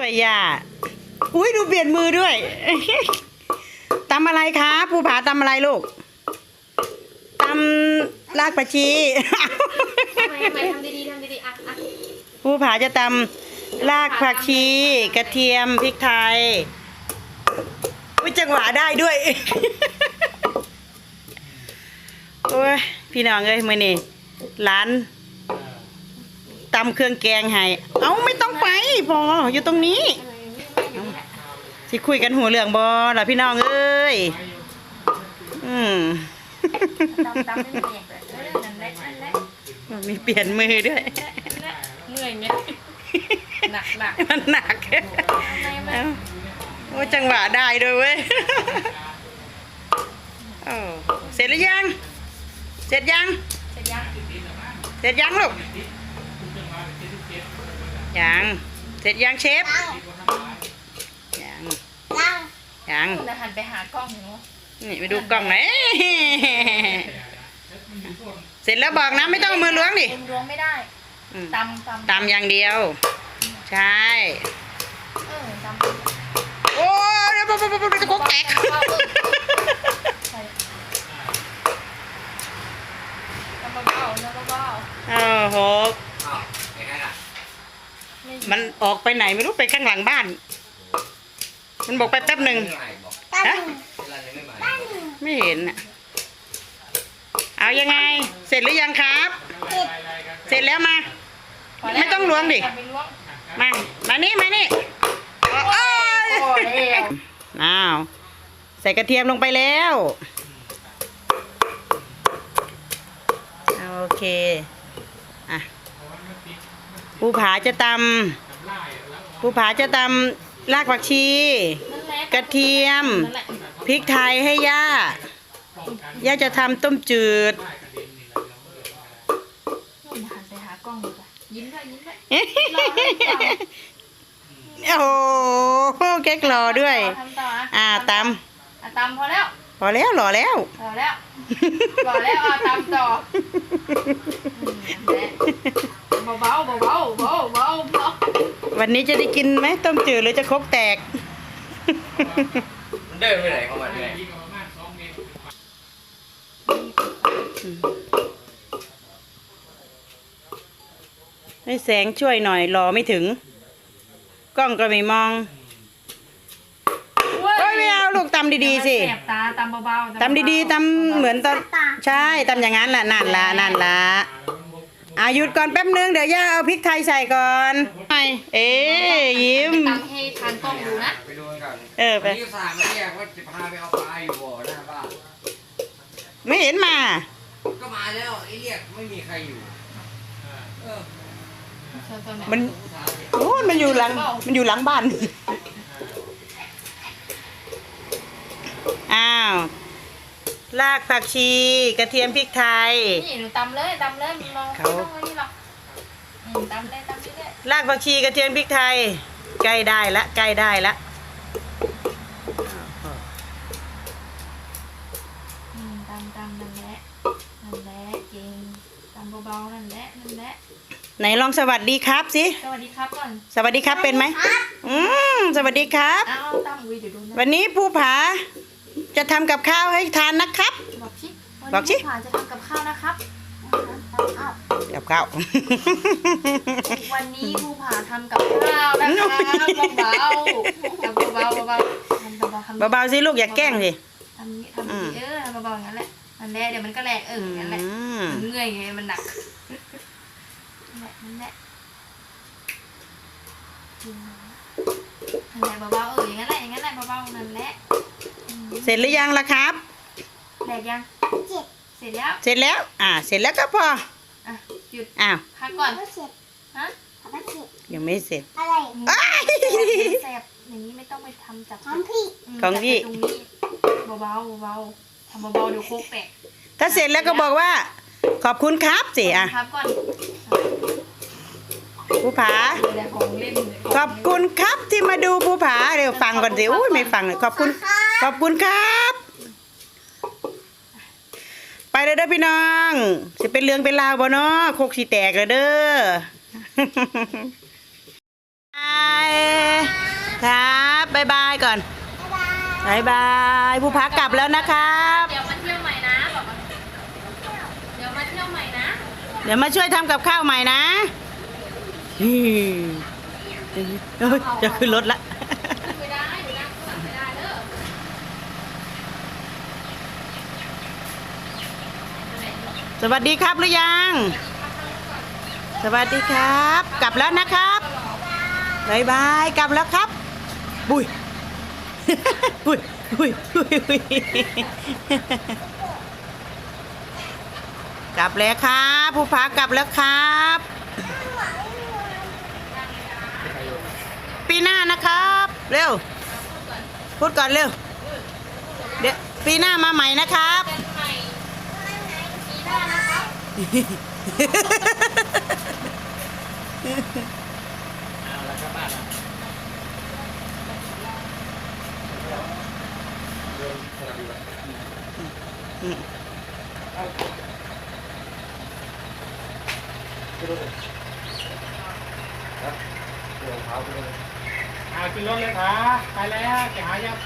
ช่วยย่าอุ้ยดูเปลี่ยนมือด้วยตำอะไรคะภูผาตำอะไรลูกตำรากผักชีทำไมทำไมทำดีๆทำดีๆอะอะภูผาจะตำรากผักชี กระเทียมพริกไทยวิจังหวะได้ด้วยโอ้ยพี่น้องเอ้ยมือนี่ร้านตำเครื่องแกงให้ เอ้าไม่ต้อง ไปพออยู่ตรงนี้สิคุยกันหัวเรื่องบอล่ะพี่น้องเอ้ยอืมตำตำไม่มีเออนั่นแหละนั่นแหละมีเปลี่ยนมือด้วยเหนื่อยไหมหนักหนักมันหนักอะไรมาเอ้าโอ้จังหวะได้ด้วยเว้ยโอ้เสร็จหรือยัง เสร็จยัง เสร็จยังเสร็จยังลูกยัง เสร็จยังเชฟ ยัง ยังคุณหันไปหากล้องหนูนี่ไปดูกล้องไหนอยเสร็จแล้วบอกนะไม่ต้องเอามือล้วงดิคุณล้วงไม่ได้อืมตำตำตามอย่างเดียว ใช่ เออตำโอ้ยเดี๋ยวปุ๊บปุ๊บปุ๊บจะกกแตก ใส่ตำเบาๆนะเบาโอ้โห อ้าวไงล่ะ ๆไม่มันออกไปไหนไม่รู้ไปข้างหลังบ้าน มันบอกไปแป๊บหนึ่งไม่ไหวบอกฮะเวลายังไม่มาไม่เห็นอะเอายังไง เสร็จหรือยังครับ เสร็จแล้วมาพแล้วไม่ต้องล้วงดิอย่าไปล้วงมา มานี่ มานี่โอ้ยโอ้ยแล้วอ้าว ใส่กระเทียมลงไปแล้ว โอเค อะ ภูผาจะตำภูผาจะตำรากผักชีนั่นแหละกระเทียมนั่นแหละพริกไทยให้ย่า ย่าจะทำต้มจืดนู่นหันไปหากล้องดีกว่ายิ้มด้วยยิ้มด้วยโอ้โหแก๊กรอด้วยทำต่ออ่าตอะตำพอแล้วำพอแล้วหล่อแล้วพอแล้วพอแล้วอะตำต่อ อืมเบาๆเบาๆเบาๆเบาๆเบาวันนี้จะได้กินไหมต้มจืดหรือจะครกแตก มันเดินไปไหนของมันเนี่ยให้แสงช่วยหน่อยรอไม่ถึง กล้องก็ไม่มองๆโอ้ยไม่เอาลูกตำดีๆสิแสบตาตำเบาๆตำดีๆตำเหมือนตอนใช่ตำอย่างนั้นแหละนั่นละนั่นละ อาหยุดก่อนแป๊บนึงเดี๋ยวย่าเอาพริกไทยใส่ก่อนไปเอ๊ยยิ้มตำให้ทานกล้องดูนะไปดูกันก่อนเออไปนี่สามไม่แยกว่าจะพาไปเอาปลาอยู่บ่อหน้าบ้านไม่เห็นมา ก็มาแล้วไอ้เรียกไม่มีใครอยู่เออมันโอ้ยมันอยู่หลังมันอยู่หลังบ้านอ้าว รากผักชี กระเทียมพริกไทย นี่หนูตำเลยตำเลยมองเขาไม่ต้องไอ้นี่หรอกอืมตำเลยตำเรื่อยรากผักชีกระเทียมพริกไทย ใกล้ได้ละใกล้ได้ละๆอืมตำตำนั่นแหละนั่นแหละเก่งตำเบาๆนั่นแหละนั่นแหละไหนลองสวัสดีครับสิสวัสดีครับก่อนสวัสดีครับเป็นไหมอืมสวัสดีครับ เอาตำอุ้ยเดี๋ยวดูนะวันนี้ภูผา จะทำกับข้าวให้ทานนะครับ บอกชิบอกสิวันนี้ผ่านจะทำกับข้าวนะครับอ้าวกับข้าว วันนี้ภูผาทำกับข้าวนะคะเบาๆเบาๆเบาๆทำเบาๆทำเบาๆสิลูกอย่าแกล้งสิทำนี้ทำนี้เออทำเบาๆอย่างนั้นแหละนั่นแหละเดี๋ยวมันก็แหลกเอออย่างนั้นแหละอืมมันเมื่อยไงมันหนักนั่นแหละนั่นแหละนั่นแหละเบาๆเอออย่างนั้นแหละอย่างนั้นแหละเบาๆนั่นแหละอืม เสร็จหรือยังล่ะครับแหลกยังเสร็จแล้วเสร็จแล้ว อ่า เสร็จแล้วก็พอ อะหยุดอ้าว พักก่อนฮะยังไม่เสร็จ อะไรอ้าย แสบอย่างนี้ไม่ต้องไปทำจับของพี่มของพี่ จับไปตรงนี้เบาๆเบาๆทำเบาๆเดี๋ยวโคกแตกถ้าเสร็จแล้วก็บอกว่า ขอบคุณครับสิอะครับก่อนภูผา เดี๋ยวของเล่นขอบคุณครับที่มาดูภูผาเดี๋ยวฟังก่อนสิอุ้ยไม่ฟังเลยขอบคุณ ขอ บคุณครับ ไปเลยเด้อพี่น้องสิเป็นเรื่องเป็นราวบ่เนาะโคกสีแตกเลยเด้อไปายก่อนบายบายภูผากลับแล้วนะครับ เดี๋ยวมาเที่ยวใหม่นะบอกว่าเดี๋ยวมาเที่ยวใหม่นะ เดี๋ยวมาช่วยทำกับข้าวใหม่นะฮิเอ้ยจะขึ้นรถละ ไม่ได้ไม่ได้ไม่ได้เด้อ สวัสดีครับหรือยัง สวัสดีครับ กลับแล้วนะครับบายบายกลับแล้วครับ บุยบุยบุยบุยบุยกลับแล้วครับภูผากลับแล้วครับ ปีหน้านะครับ เร็ว พูดก่อนเร็ว เดี๋ยวปีหน้ามาใหม่นะครับ ใหม่ปีหน้านะครับ เอาแล้วกลับบ้านแล้วเดินสวัสดีครับเอาขึ้นรถเลยครับเดี๋ยวรองเท้าขึ้นรถเลยเอาขึ้นรถเลยค่ะไปแล้วจะหายัง